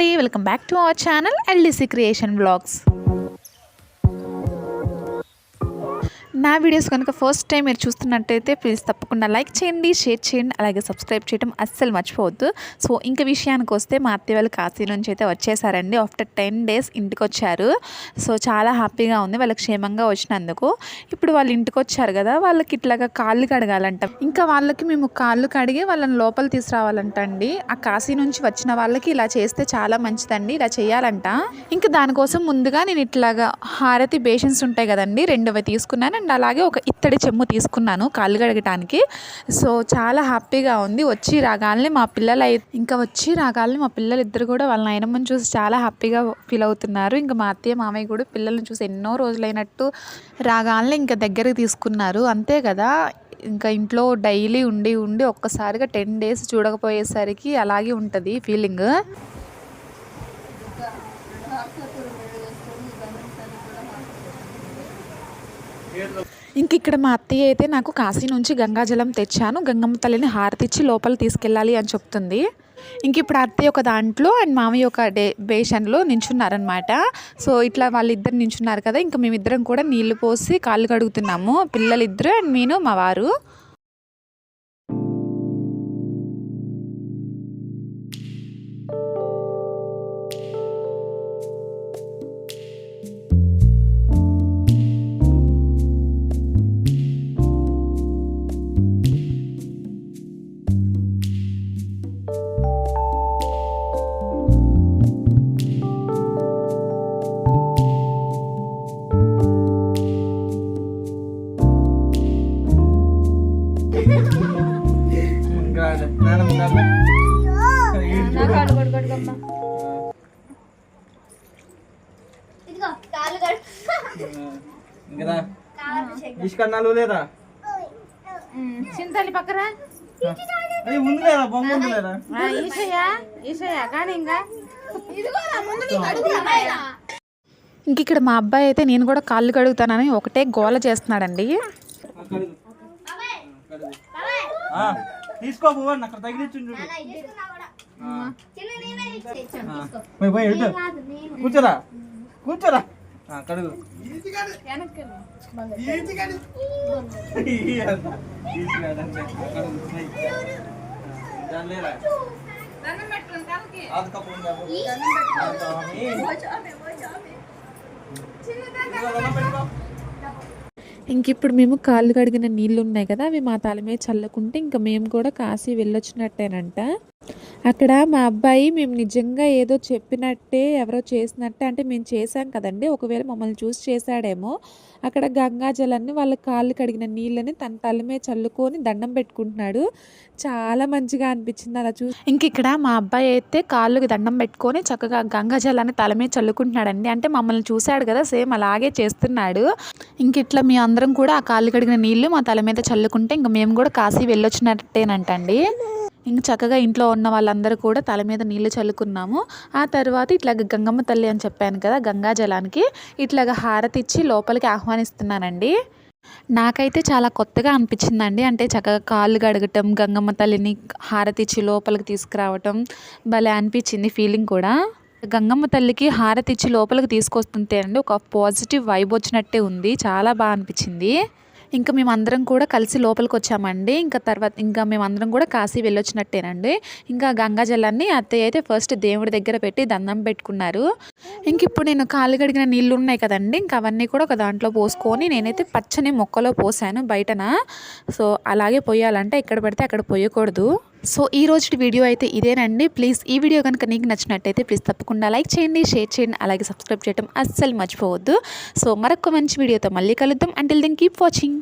అండి. Welcome back to our channel LDC creation blogs నా videos కనుక ఫస్ట్ టైం మీరు చూస్తున్నట్టయితే ప్లీజ్ తప్పకుండా లైక్ చేయండి షేర్ చేయండి అలాగే సబ్స్క్రైబ్ చేయడం అస్సలు మర్చిపోవద్దు. సో ఇంక విషయానికి వస్తే మా అత్తయ్య వాళ్ళు కాశీ నుంచి అయితే వచ్చేసారండి. ఆఫ్టర్ టెన్ డేస్ ఇంటికి వచ్చారు. సో చాలా హ్యాపీగా ఉంది. వాళ్ళకి క్షేమంగా వచ్చినందుకు. ఇప్పుడు వాళ్ళు ఇంటికి వచ్చారు కదా వాళ్ళకి ఇట్లాగా కాళ్ళు కడగాలంట. ఇంకా వాళ్ళకి మేము కాళ్ళు కడిగి వాళ్ళని లోపల తీసుకురావాలంట అండి. ఆ కాశీ నుంచి వచ్చిన వాళ్ళకి ఇలా చేస్తే చాలా మంచిదండి. ఇలా చేయాలంట. ఇంకా దానికోసం ముందుగా నేను ఇట్లాగా హారతి బేషన్స్ ఉంటాయి కదండి రెండవ తీసుకున్నాను. అండ్ అలాగే ఒక ఇత్తడి చెమ్ము తీసుకున్నాను కాళ్ళు కడగటానికి. సో చాలా హ్యాపీగా ఉంది. వచ్చి రాగాలని మా పిల్లలు ఇంకా వచ్చి రాగాలని మా పిల్లలు ఇద్దరు కూడా వాళ్ళ నాయనమ్మని చూసి చాలా హ్యాపీగా ఫీల్ అవుతున్నారు. ఇంకా మా అత్తయ్య మామయ్య కూడా పిల్లల్ని చూసి ఎన్నో రోజులైనట్టు రాగాలని ఇంకా దగ్గరికి తీసుకున్నారు. అంతే కదా. ఇంకా ఇంట్లో డైలీ ఉండి ఉండి ఒక్కసారిగా టెన్ డేస్ చూడకపోయేసరికి అలాగే ఉంటుంది ఫీలింగ్. ఇంక ఇక్కడ మా అత్తయ్య అయితే నాకు కాశీ నుంచి గంగాజలం తెచ్చాను. గంగమ్మ తల్లిని హారతిచ్చి లోపల తీసుకెళ్ళాలి అని చెప్తుంది. ఇంక ఇప్పుడు అత్తయ్య ఒక దాంట్లో అండ్ మామయ్య ఒక డే బేషన్లో నించున్నారనమాట సో ఇట్లా వాళ్ళిద్దరు నించున్నారు కదా ఇంకా మేమిద్దరం కూడా నీళ్ళు పోసి కాళ్ళు కడుగుతున్నాము. పిల్లలిద్దరు అండ్ నేను మా వారు. లేదా? బొమ్మ కానీ ఇంకా. ఇంక ఇక్కడ మా అబ్బాయి అయితే నేను కూడా కాళ్ళు కడుగుతానని ఒకటే గోల చేస్తున్నాడండి. తీసుకో పోవండి అక్కడ తగిలించు చూడు. పోయి నేను. కూర్చోరా. కూర్చోరా. ఆ, కడుగు. పెట్టుకో. ఇంక ఇప్పుడు మేము కాళ్ళు కడిగిన నీళ్ళు ఉన్నాయి కదా అవి మా తల మీద చల్లకుంటే ఇంకా మేము కూడా కాశీ వెళ్ళొచ్చినట్టేనంట. అక్కడ మా అబ్బాయి మేము నిజంగా ఏదో చెప్పినట్టే ఎవరో చేసినట్టే అంటే మేము చేసాం కదండి. ఒకవేళ మమ్మల్ని చూసి చేశాడేమో అక్కడ గంగాజలాన్ని వాళ్ళ కాళ్ళు కడిగిన నీళ్ళని తన తల మీద చల్లుకొని దండం పెట్టుకుంటున్నాడు. చాలా మంచిగా అనిపించింది అలా చూసి ఇంక ఇక్కడ మా అబ్బాయి అయితే కాళ్ళకి దండం పెట్టుకొని చక్కగా గంగాజలాన్ని తల మీద చల్లుకుంటున్నాడండి. అంటే మమ్మల్ని చూశాడు కదా సేమ్ అలాగే చేస్తున్నాడు. ఇంక ఇట్లా మీ అందరం కూడా ఆ కాళ్ళు కడిగిన నీళ్ళు మా తల మీద చల్లుకుంటే ఇంక మేము కూడా కాశీ వెళ్ళొచ్చినట్టేనంటండి. ఇంక చక్కగా ఇంట్లో ఉన్న వాళ్ళందరూ కూడా తల మీద నీళ్ళు చల్లుకున్నాము. ఆ తర్వాత ఇట్లాగ గంగమ్మ తల్లి అని చెప్పాను కదా గంగా జలానికి ఇట్లాగ హారతి ఇచ్చి లోపలికి ఆహ్వానిస్తున్నానండి. నాకైతే చాలా కొత్తగా అనిపించిందండి. అంటే చక్కగా కాళ్ళు గడగటం గంగమ్మ తల్లిని హారతి ఇచ్చి లోపలికి తీసుకురావటం భలే అనిపించింది ఫీలింగ్ కూడా. గంగమ్మ తల్లికి హారతి ఇచ్చి లోపలికి తీసుకొస్తుంటే అండి ఒక పాజిటివ్ వైబ్ వచ్చినట్టే ఉంది. చాలా బాగా అనిపించింది. ఇంకా మేమందరం కూడా కలిసి లోపలికి వచ్చామండి ఇంకా తర్వాత ఇంకా మేమందరం కూడా కాశీ వెళ్ళొచ్చినట్టేనండి. ఇంకా గంగాజలాన్ని అత్తయ్య అయితే ఫస్ట్ దేవుడి దగ్గర పెట్టి దండం పెట్టుకున్నారు. ఇంక ఇప్పుడు నేను కాళ్ళు కడిగిన నీళ్ళు ఉన్నాయి కదండి ఇంకా అవన్నీ కూడా ఒక దాంట్లో పోసుకొని నేనైతే పచ్చని మొక్కలో పోసాను బయటన. సో అలాగే పోయాలంటే ఎక్కడ పడితే అక్కడ పోయకూడదు. సో ఈ రోజు వీడియో అయితే ఇదేనండి. ప్లీజ్ ఈ వీడియో కనుక నీకు నచ్చినట్టయితే ప్లీజ్ తప్పకుండా లైక్ చేయండి షేర్ చేయండి అలాగే సబ్స్క్రైబ్ చేయడం అస్సలు మర్చిపోవద్దు. సో మరొక మంచి వీడియోతో మళ్ళీ కలుద్దాం. Until then keep watching